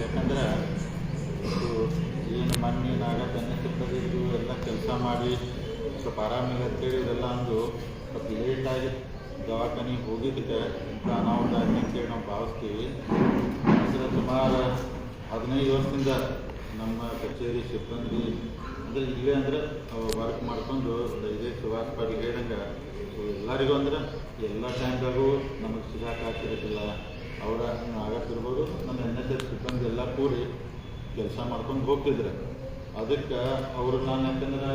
ಯಾಕಂದ್ರೆ ಇದು ಏನು ಮಣ್ಣು ನಾಗ ತಿಪ್ಪದಿದ್ದು ಎಲ್ಲ ಕೆಲಸ ಮಾಡಿ ಸ್ವಲ್ಪ ಆರಾಮಿಲ್ಲ ಅಂತೇಳಿ ಇದೆಲ್ಲ ಅಂದು ಸ್ವಲ್ಪ ಲೇಟಾಗಿ ದವಾಖಾನೆಗೆ ಹೋಗಿದ್ದಕ್ಕೆ ಇಂಥ ಅನಾಹುತ ಅಂತೇಳಿ ನಾವು ಭಾವಿಸ್ತೀವಿ. ಅಂದರೆ ಸುಮಾರು ಹದಿನೈದು ವರ್ಷದಿಂದ ನಮ್ಮ ಕಚೇರಿ ಸಿಬ್ಬಂದಿ ಅಂದರೆ ಇಲ್ಲೇ ಅಂದ್ರೆ ವರ್ಕ್ ಮಾಡ್ಕೊಂಡು ಇದೇ ಸುಭಾಷ್ ಪಾಟೀಲ್ ಹೇಳ್ದಂಗೆ ಎಲ್ಲರಿಗೂ ಅಂದ್ರೆ ಎಲ್ಲ ಟೈಮ್ದಾಗೂ ನಮಗೆ ಸಿಗಾಕ ಆಗ್ತಿರೋದಿಲ್ಲ ಅವರ ಆಗತ್ತಿರ್ಬೋದು. ನನ್ನ ಎನ್ ಎಸ್ ಎಸ್ ಸಿಬ್ಬಂದಿ ಎಲ್ಲ ಕೂಡಿ ಕೆಲಸ ಮಾಡ್ಕೊಂಡು ಹೋಗ್ತಿದ್ರೆ. ಅದಕ್ಕೆ ಅವರು ನಾನು ಯಾಕಂದ್ರೆ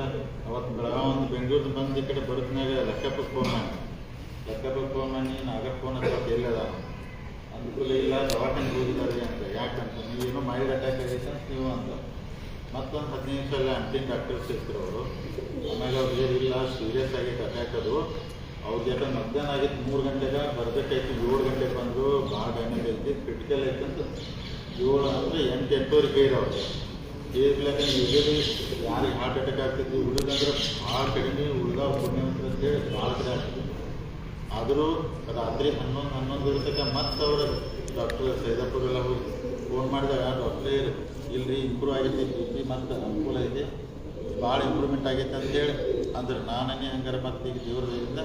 ಅವತ್ತು ಬೆಳಗಾವಿ ಬೆಂಗಳೂರು ಬಂದು ಈ ಕಡೆ ಬರೋದ್ನಾಗ ಲೆಕ್ಕಪ್ಪ ಫೋನ್ ಮಾಡಿ ಲೆಕ್ಕಪ್ಪ ಫೋನ್ ಮಾಡಿ ನಾಗ ಫೋನ್ ಅಂತ ಕೇಳಿದ ಅನುಕೂಲ ಇಲ್ಲ, ದವಾಖಾನೆಗೆ ಹೋಗಿದ್ದಾರೆ ಅಂತ. ಯಾಕಂತ ನೀವೇನೋ ಮೈಲ್ಡ್ ಅಟ್ಯಾಕ್ ಆಗೈತೆ ಅಂತ ನೀವು ಅಂತ ಮತ್ತೊಂದು ಹದಿನೈದು ನಿಮಿಷ ಎಲ್ಲ ಆಂಟಿನ್ ಡಾಕ್ಟರ್ಸ್ ಇರ್ತಾರೆ ಅವರು. ಆಮೇಲೆ ಅವ್ರಿಗೆ ಇಲ್ಲ ಸೀರಿಯಸ್ ಆಗಿತ್ತು ಅಟ್ಯಾಕ್ ಅದು ಅವ್ರಿಗೆ ಮಧ್ಯಾಹ್ನ ಆಗಿತ್ತು ಮೂರು ಗಂಟೆಗೆ, ಬರ್ಬೇಕಾಯ್ತು ಏಳು ಗಂಟೆಗೆ ಬಂದು ಐತಿ ಕ್ರಿಟಿಕಲ್ ಐತೆ ಅಂತ ಏಳು ಅಂದರೆ ಎಂಟು ಎಂಟೂವರೆ ಕೈದು ಅವ್ರಿಗೆ ಕೇಳ್ಬೇಕು ಯೂಶಲಿ ಯಾರಿಗೆ ಹಾರ್ಟ್ ಅಟ್ಯಾಕ್ ಆಗ್ತೈತಿ ಉಳಿದಂದ್ರೆ ಭಾಳ ಕಡಿಮೆ ಉಳಿದ ಅಂತ ಅಂತೇಳಿ ಭಾಳ ಕಡೆ ಆಗ್ತದೆ ಆದರೂ ರಾತ್ರಿ ಹನ್ನೊಂದು ಹನ್ನೊಂದು ಇರ್ತಕ್ಕ ಮತ್ತೆ ಅವರ ಡಾಕ್ಟರ್ ಸೈದಪ್ಪಗೆಲ್ಲ ಹೋಗಿ ಫೋನ್ ಮಾಡಿದಾಗ ಡಾಕ್ಟ್ರೇ ಇಲ್ಲರಿ ಇಂಪ್ರೂವ್ ಆಗೈತಿ ಬಿ ಪಿ ಮತ್ತು ಅನುಕೂಲ ಐತಿ, ಭಾಳ ಇಂಪ್ರೂವ್ಮೆಂಟ್ ಆಗೈತೆ ಅಂತೇಳಿ ಅಂದ್ರೆ ನಾನೇ ಹಂಗಾರ ಮತ್ತೆ ಈಗ ದೇವ್ರದಿಂದ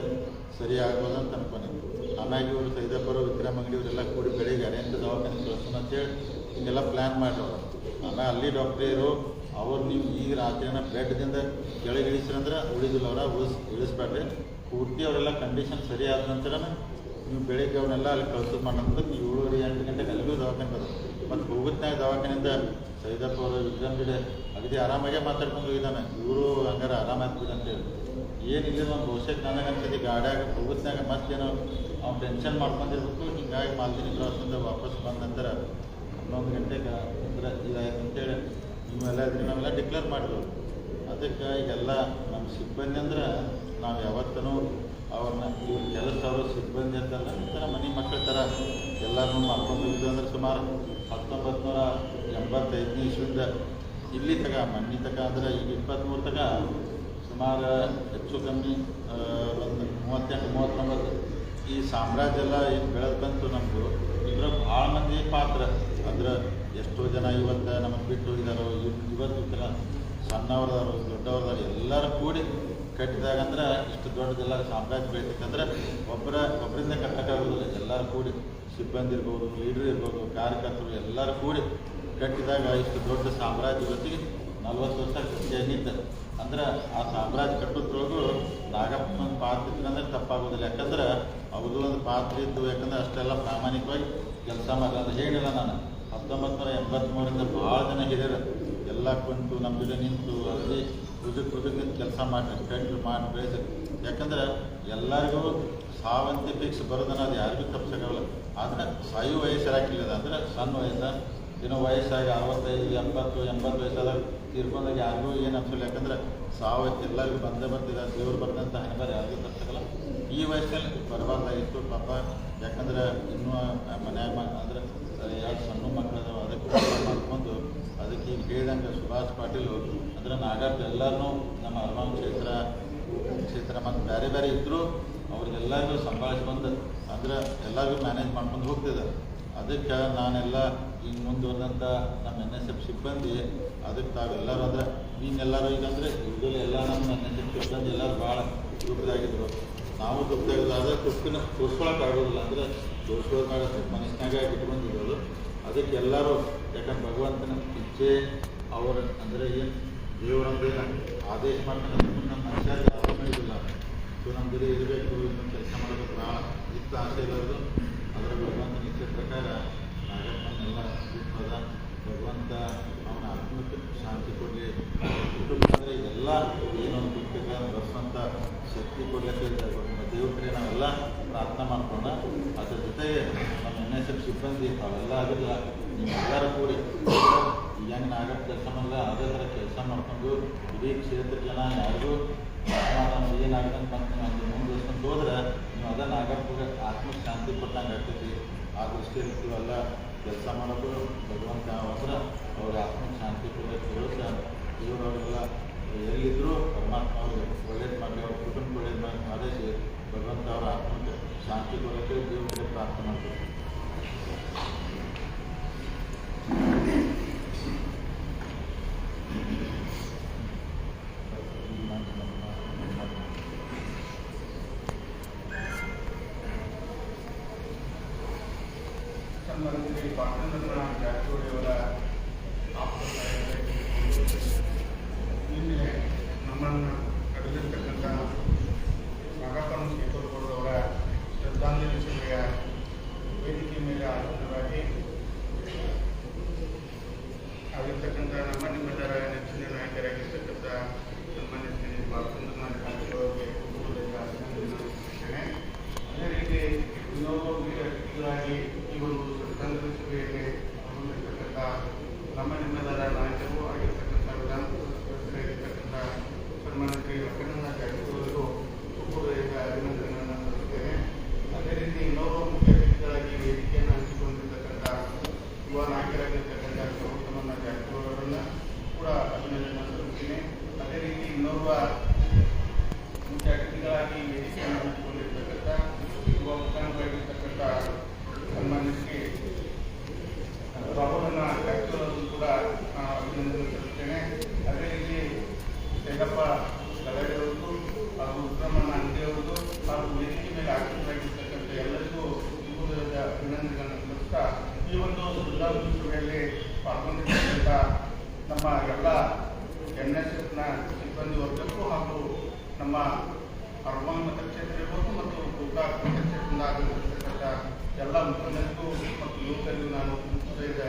ಸರಿ ಆಗ್ಬೋದಂತ ಅಂತ ಅನ್ಕೊಂಡಿದ್ದೆ ಆಮ್ಯಾಗ ಇವರು ಸೈದಪ್ಪರು ವಿಕ್ರಮ್ ಅಂಗಡಿ ಇವರೆಲ್ಲ ಕೂಡಿ ಬೆಳಿಗ್ಗೆ ಅರೇಂಜ್ ದವಾಖಾನೆ ಕಳಿಸ್ತಾನೆ ಅಂತೇಳಿ ಹಿಂಗೆಲ್ಲ ಪ್ಲ್ಯಾನ್ ಮಾಡಿರೋರು ಆಮೇಲೆ ಅಲ್ಲಿ ಡಾಕ್ಟ್ರೇರು ಅವ್ರು ನೀವು ಈಗ ರಾತ್ರಿನ ಬೆಡ್ದಿಂದ ಕೆಳಗೆ ಇಳಿಸ್ರಂದ್ರೆ ಉಳಿದಿಲ್ಲ ಅವರ, ಉಳಿಸ್ ಇಳಿಸ್ಬೇಡ್ರಿ ಪೂರ್ತಿ ಅವರೆಲ್ಲ ಕಂಡೀಷನ್ ಸರಿ ಆದ ನಂತರ ನೀವು ಬೆಳಿಗ್ಗೆ ಅವನ್ನೆಲ್ಲ ಅಲ್ಲಿ ಕಳ್ಸೋದು ಮಾಡೋದು ಏಳುವರೆ ಎಂಟು ಗಂಟೆಗೆ ಅಲ್ಲಿಗೂ ದವಾಖಾನೆ ಬರೋದು. ಮತ್ತು ಹೋಗುತ್ತಾಗ ದವಾಖಾನೆಯಿಂದ ಸೈದಪ್ಪ ಅವರು ವಿಕ್ರಮ್ ಬಿಡೆ ಅಗದಿ ಆರಾಮಾಗೆ ಮಾತಾಡ್ಕೊಂಡು ಹೋಗಿದ್ದಾನೆ. ಇವರು ಹಂಗಾರೆ ಆರಾಮಾಗ್ತದೆ ಅಂತೇಳಿ ಇಲ್ಲ ಒಂದು ಬಹುಶಃ ನನಗೆ ಅನ್ಸತಿ ಗಾಡ್ಯಾಗ ಹೋಗುತ್ತಾಗ ಮತ್ತೇನೋ ಅವ್ನು ಟೆನ್ಷನ್ ಮಾಡ್ಕೊಂಡಿರ್ಬೇಕು. ಹಿಂಗಾಗಿ ಮಾಲ್ದಿನಿ ಕ್ರಾಸಿಂದ ವಾಪಸ್ ಬಂದ ನಂತರ ಹನ್ನೊಂದು ಗಂಟೆಗೆ ಅಂದ್ರೆ ಇದಾಯ್ತು ಅಂತೇಳಿ ನೀವೆಲ್ಲ ನಾವೆಲ್ಲ ಡಿಕ್ಲೇರ್ ಮಾಡಿದ್ರು ಅದಕ್ಕೆ ಈಗೆಲ್ಲ ನಮ್ಮ ಸಿಬ್ಬಂದಿ ಅಂದ್ರೆ ನಾವು ಯಾವತ್ತೂ ಅವ್ರನ್ನ ಇವ್ರ ಕೆಲಸ ಅವರು ಸಿಬ್ಬಂದಿ ಅಂತಲ್ಲ ಈ ಮನೆ ಮಕ್ಕಳ ಥರ ಎಲ್ಲರನ್ನೂ ಮಾಡ್ಕೊಂಡು ಅಂದ್ರೆ ಸುಮಾರು ಹತ್ತೊಂಬತ್ತು ನೂರ ಎಂಬತ್ತೈದನೇ ಇಸ್ವಿಂದ ಇಲ್ಲಿ ತಗ ಮಣ್ಣಿ ತಗ ಅಂದ್ರೆ ಈಗ ಇಪ್ಪತ್ತ್ಮೂರು ತಗ, ಸುಮಾರು ಹೆಚ್ಚು ಕಮ್ಮಿ ಒಂದು ಮೂವತ್ತೆಂಟು, ಮೂವತ್ತೊಂಬತ್ತು. ಈ ಸಾಮ್ರಾಜ್ಯ ಎಲ್ಲ ಏನು ಬೆಳೆದು ಬಂತು ನಮ್ಮದು ಇದ್ರ ಭಾಳ ಮಂದಿ ಪಾತ್ರ. ಅಂದ್ರೆ ಎಷ್ಟೋ ಜನ ಇವತ್ತು ನಮಗೆ ಬಿಟ್ಟು ಹೋಗಿದಾರೋ ಇವತ್ತು ಥರ ಸಣ್ಣವ್ರದಾರು ದೊಡ್ಡವ್ರದಾರು ಎಲ್ಲರೂ ಕೂಡಿ ಕಟ್ಟಿದಾಗ ಅಂದ್ರೆ ಇಷ್ಟು ದೊಡ್ಡದೆಲ್ಲ ಸಾಮ್ರಾಜ್ಯ ಬೆಳಿತಕ್ಕಂದ್ರೆ ಒಬ್ಬರ ಒಬ್ಬರಿಂದ ಕಟ್ಟಕ್ಕಾಗೋದಿಲ್ಲ. ಎಲ್ಲರೂ ಕೂಡಿ ಸಿಬ್ಬಂದಿ ಇರ್ಬೋದು, ಲೀಡರ್ ಇರ್ಬೋದು, ಕಾರ್ಯಕರ್ತರು ಎಲ್ಲರೂ ಕೂಡಿ ಕಟ್ಟಿದಾಗ ಇಷ್ಟು ದೊಡ್ಡ ಸಾಮ್ರಾಜ್ಯ, ಜೊತೆಗೆ ನಲ್ವತ್ತು ವರ್ಷ ಏನಿದ್ದ ಅಂದ್ರೆ ಆ ಸಾಮ್ರಾಜ್ಯ ಕಟ್ಟೋದ್ರೊಳಗೂ ನಾಗಪ್ಪನ ಪಾತ್ರ ಇತ್ತಂದ್ರೆ ತಪ್ಪಾಗೋದಿಲ್ಲ. ಯಾಕಂದ್ರೆ ಅವ್ರದ್ದು ಒಂದು ಪಾತ್ರ ಇದ್ದು, ಯಾಕಂದ್ರೆ ಅಷ್ಟೆಲ್ಲ ಪ್ರಾಮಾಣಿಕವಾಗಿ ಕೆಲಸ ಮಾಡಿ ಅಂದ್ರೆ ಹೇಳಿಲ್ಲ ನಾನು ಹತ್ತೊಂಬತ್ತು ನೂರ ಎಂಬತ್ತ್ಮೂರಿಂದ ಭಾಳ ಜನ ಹಿರಿಯರು. ಎಲ್ಲ ಕುಂತು ನಮ್ಮ ಜೊತೆ ನಿಂತು ಅಲ್ಲಿ ರುಜುಕ್ ರುಜುಕ್ ನಿಂತು ಕೆಲಸ ಮಾಡಿ ಕಂಡು ಮಾಡಿ ಬೆಳೆಸಿ ಯಾಕಂದ್ರೆ ಎಲ್ಲರಿಗೂ ಸಾವಂತಿ ಫಿಕ್ಸ್ ಬರೋದನ್ನ ಅದು ಯಾರಿಗೂ ತಪ್ಪಿಸೋಕ್ಕಾಗಲ್ಲ. ಆದರೆ ಸಾಯು ವಯಸ್ಸು ಹಾಕಿಲ್ಲ ಅಂದ್ರೆ ಸಣ್ಣ ವಯಸ್ಸ ಏನೋ ವಯಸ್ಸಾಗಿ ಅರವತ್ತೈದು ಎಪ್ಪತ್ತು ಎಂಬತ್ತು ವಯಸ್ಸಾದಾಗ ತೀರ್ಕೊಂಡಾಗ ಯಾರಿಗೂ ಏನು ಅನ್ಸಲ್ಲ. ಯಾಕಂದ್ರೆ ಸಾವತ್ತು ಎಲ್ಲರಿಗೂ ಬಂದೇ ಬರ್ತಿಲ್ಲ ದೇವ್ರು ಬರ್ದಂಥ ಹಣೆಬಾರ ಯಾರಿಗೂ ತಪ್ಪಿಸಲ್ಲ ಈ ವಯಸ್ಸಲ್ಲಿ ಬರಬಾರ್ದಾಗಿತ್ತು ಪಾಪ. ಯಾಕಂದ್ರೆ ಇನ್ನೂ ಮನ್ಯಾಗ ಅಂದ್ರೆ ಎರಡು ಸಣ್ಣ ಮಕ್ಕಳು ಅದಾವ, ಅದಕ್ಕೆ ಮಾಡ್ಕೊಂಡು ಅದಕ್ಕೆ ಈಗ ಹೇಳಿದಂಗೆ ಸುಭಾಷ್ ಪಾಟೀಲ್ ಅಂದ್ರೆ ನಾಗಪ್ಪ ಎಲ್ಲರನ್ನೂ ನಮ್ಮ ಹನುಮಾನ್ ಕ್ಷೇತ್ರ ಕ್ಷೇತ್ರ ಮತ್ತು ಬೇರೆ ಬೇರೆ ಇದ್ದರೂ ಅವ್ರಿಗೆಲ್ಲರಿಗೂ ಸಂಭಾಳಿಸ್ಕೊಂಡು ಅಂದ್ರೆ ಎಲ್ಲರಿಗೂ ಮ್ಯಾನೇಜ್ ಮಾಡ್ಕೊಂಡು ಹೋಗ್ತಿದ್ದಾರೆ. ಅದಕ್ಕೆ ನಾನೆಲ್ಲ ಹಿಂಗೆ ಮುಂದುವರೆದಂಥ ನಮ್ಮ ಎನ್ ಎಸ್ ಎಫ್ ಸಿಬ್ಬಂದಿ ಅದಕ್ಕೆ ತಾವೆಲ್ಲರೂ ಅಂದರೆ ಈಗ ಅಂದರೆ ಯೂಶಲಿ ಎಲ್ಲ ನಮ್ಮ ಎನ್ ಎಸ್ ಎಫ್ ಸಿಬ್ಬಂದಿ ಎಲ್ಲರೂ ಭಾಳ ದುಃಖದಾಗಿದ್ದರು ನಾವು ಆದರೆ ದುಃಖನ ತೋರಿಸ್ಕೊಳಕ್ಕೆ ಆಗೋದಿಲ್ಲ. ಅಂದರೆ ಮನಸ್ಸಿನಾಗೆ ಮನಸ್ಸಿನಾಗ ಇಟ್ಕೊಂಡಿರೋದು ಅದಕ್ಕೆ ಎಲ್ಲರೂ, ಯಾಕಂದ್ರೆ ಭಗವಂತನ ಇಚ್ಛೆ ಅವರ ಅಂದರೆ ಏನು ದೇವರಂದ್ರೆ ಆದೇಶ ಮಾಡ್ಕೊಂಡು ನಮ್ಮ ಮನುಷ್ಯ ಯಾರೂ ಮಾಡಿದಿಲ್ಲ ಸೊ, ನಮ್ಮ ಜೊತೆ ಇರಬೇಕು, ಇನ್ನೊಂದು ಕೆಲಸ ಮಾಡಬೇಕು ಭಾಳ ಇತ್ತ ಆಸೆ ಇರೋದು. ಅದರ ಭಗವಂತನ ಇಚ್ಛೆ ಪ್ರಕಾರ ನಾಗಪ್ಪನೆಲ್ಲ ಬಿಟ್ಟದ ಭಗವಂತ ಅವನ ಆತ್ಮಕ್ಕೆ ಶಾಂತಿ ಕೊಡಲಿ ಅಂದರೆ ಇದೆಲ್ಲ ದುಃಖಗಳನ್ನು ಬರೆಸುವಂಥ ಶಕ್ತಿ ಕೊಡಲಿಕ್ಕೆ ದೇವ್ರಿಗೆ ನಾವೆಲ್ಲ ಪ್ರಾರ್ಥನೆ ಮಾಡ್ಕೊಂಡ ಅದ್ರ ಜೊತೆಗೆ ನಮ್ಮ ಎನ್ ಎಸ್ ಎಫ್ ಸಿಬ್ಬಂದಿ ಅವೆಲ್ಲ ಆಗಿಲ್ಲ ನೀವೆಲ್ಲರೂ ಕೂಡಿ ಈಗ ನಾಗಪ್ಪ ಕೆಲಸ ಮಾಡಲ್ಲ ಅದೇ ಥರ ಕೆಲಸ ಮಾಡ್ಕೊಂಡು ಇಡೀ ಕ್ಷೇತ್ರ ಜನ ಯಾರಿಗೂ ಅಂತ ನಾವು ಮುಂದುವರ್ಸ್ಕೊಂಡು ಹೋದ್ರೆ ನೀವು ಅದ ನಾಗಪ್ಪಗೆ ಆತ್ಮ ಶಾಂತಿ ಕೊಟ್ಟಂಗೆ ಆಗ್ತೈತಿ ಆ ದೃಷ್ಟಿಯಲ್ಲಿ ಇವೆಲ್ಲ ಕೆಲಸ ಮಾಡೋದು ಭಗವಂತ ಅಂದ್ರೆ ಅವರ ಆತ್ಮ ಶಾಂತಿ ಕೂಡ ಹೇಳುತ್ತೆ ಇವರವರೆಲ್ಲ ಎಲ್ಲಿದ್ದರೂ ಪರಮಾತ್ಮ ಅವ್ರಿಗೆ ಒಳ್ಳೇದು ಮಾಡಲಿ, ಅವ್ರ ಕುಟುಂಬ ಒಳ್ಳೇದು ಮಾಡಿ ಆದೇಶ ಭಗವಂತ ಅವರ ಆತ್ಮಕ್ಕೆ ಶಾಂತಿ ಕೊಡೋಕ್ಕೆ ದೇವರಿಗೆ ಪ್ರಾರ್ಥನೆ ಮಾಡ್ತಾರೆ. ನಿನ್ನೆ ನಮ್ಮನ್ನು ಕರೆದಿರ್ತಕ್ಕಂಥ ನಾಗಪ್ಪನ ಶೇಖರ್ಗೌಡರವರ ಶ್ರದ್ಧಾಂಜಲಿ ಸಭೆಯ ವೇದಿಕೆ ಮೇಲೆ ಆಸೀನರಾಗಿ ಆಗಿರ್ತಕ್ಕಂಥ ನಮ್ಮ ನಿಮ್ಮೆಲ್ಲರ ನೆಚ್ಚಿನ ನಾಯಕರಾಗಿರ್ತಕ್ಕಂಥ ಸನ್ಮಾನ್ಯ ಶ್ರೀ ಬಾಲಚಂದ್ರನಾಥ ಕಾಂತಿಯವರಿಗೆ ಹೃದಯದ ಅಭಿನಂದನೆ ಸಲ್ಲಿಸುತ್ತೇನೆ ಅದೇ ರೀತಿ ಇನ್ನೊಬ್ಬ ಮುಖ್ಯ ಅತಿಥಿಗಳಾಗಿ ಈ ಒಂದು ಶ್ರದ್ಧಾಂಜಲಿ ಸಭೆಯಲ್ಲಿ ಪಾಲ್ಗೊಂಡಿರ್ತಕ್ಕಂಥ ನಮ್ಮ ನಿಮ್ಮೆಲ್ಲರ ನಾಯಕರು ಆಗಿರ್ತಕ್ಕಂಥ ವಿಧಾನ ಸದಸ್ಯರಾಗಿರ್ತಕ್ಕಂಥ ಸನ್ಮಾನ್ಯ ಶ್ರೀ ಲಕ್ಕಣ್ಣ ಜಾರಕಿಹೊಳಿಗೂ ಹೃದಯದ ಅಭಿನಂದನೆಗಳನ್ನು ಸಲ್ಲಿಸುತ್ತೇನೆ ಅದೇ ರೀತಿ ಇನ್ನೊಬ್ಬ ಮುಖ್ಯ ಅತಿಥಿಗಳಾಗಿ ವೇದಿಕೆಯನ್ನು ಹಂಚಿಕೊಂಡಿರ್ತಕ್ಕಂಥ ಯುವ ನಾಯಕರಾಗಿರ್ತಕ್ಕಂಥ ಗೌತಮನ ಜಾರಕಿಹೊಳಿಯವರನ್ನ ಕೂಡ ಅಭಿನಂದನೆ ಸಲ್ಲಿಸ್ತೀನಿ ಅದೇ ಇನ್ನೋರ್ವ ಮುಖ್ಯ ಅತಿಥಿಗಳಾಗಿ ವೇದಿಕೆಯನ್ನು ಹಂಚಿಕೊಂಡಿರ್ತಕ್ಕಂಥ ಯುವ ಮುಖಾಂತರಾಗಿರ್ತಕ್ಕಂಥ ಸನ್ಮಾನ್ಯ ಶ್ರೀ ರಾಹುಲನ ಜಾರಕಿಹೊಳಿ ಕೂಡ ಅಭಿನಂದನೆ ಸಲ್ಲಿಸ್ತೇನೆ. ಅದೇ ರೀತಿ ಯಲ್ಲಪ್ಪ ಗಲಾಟೆಯವ್ರಿಗೂ ಹಾಗೂ ವಿಕ್ರಮಣ್ಣ ಅಂಗಡಿಯವ್ರಿಗೂ ಹಾಗೂ ವೇದಿಕೆ ಮೇಲೆ ಆಗಿರ್ತಕ್ಕಂಥ ಎಲ್ಲರಿಗೂ ಯುವದ ಅಭಿನಂದನೆಗಳನ್ನು ಸಲ್ಲಿಸ್ತಾ ಈ ಒಂದು ಸಭೆಯಲ್ಲಿ ಪಾಲ್ಗೊಂಡಿರ್ತಕ್ಕಂಥ ನಮ್ಮ ಎಲ್ಲ ಎನ್ ಎಸ್ ಎಸ್ನ ಸಿಬ್ಬಂದಿ ವರ್ಗಕ್ಕೂ ಹಾಗೂ ನಮ್ಮ ಅರ್ವಾನ್ ಮತಕ್ಷೇತ್ರ ಇರ್ಬೋದು ಮತ್ತು ಗೋಕಾಕ್ ಮತಕ್ಷೇತ್ರದಿಂದ ಆಗಮಿಸಿರ್ತಕ್ಕಂಥ ಎಲ್ಲ ಮುಖಂಡರಿಗೂ ಮತ್ತು ಯುವಕರಿಗೂ ನಾನು ಹೃದಯದ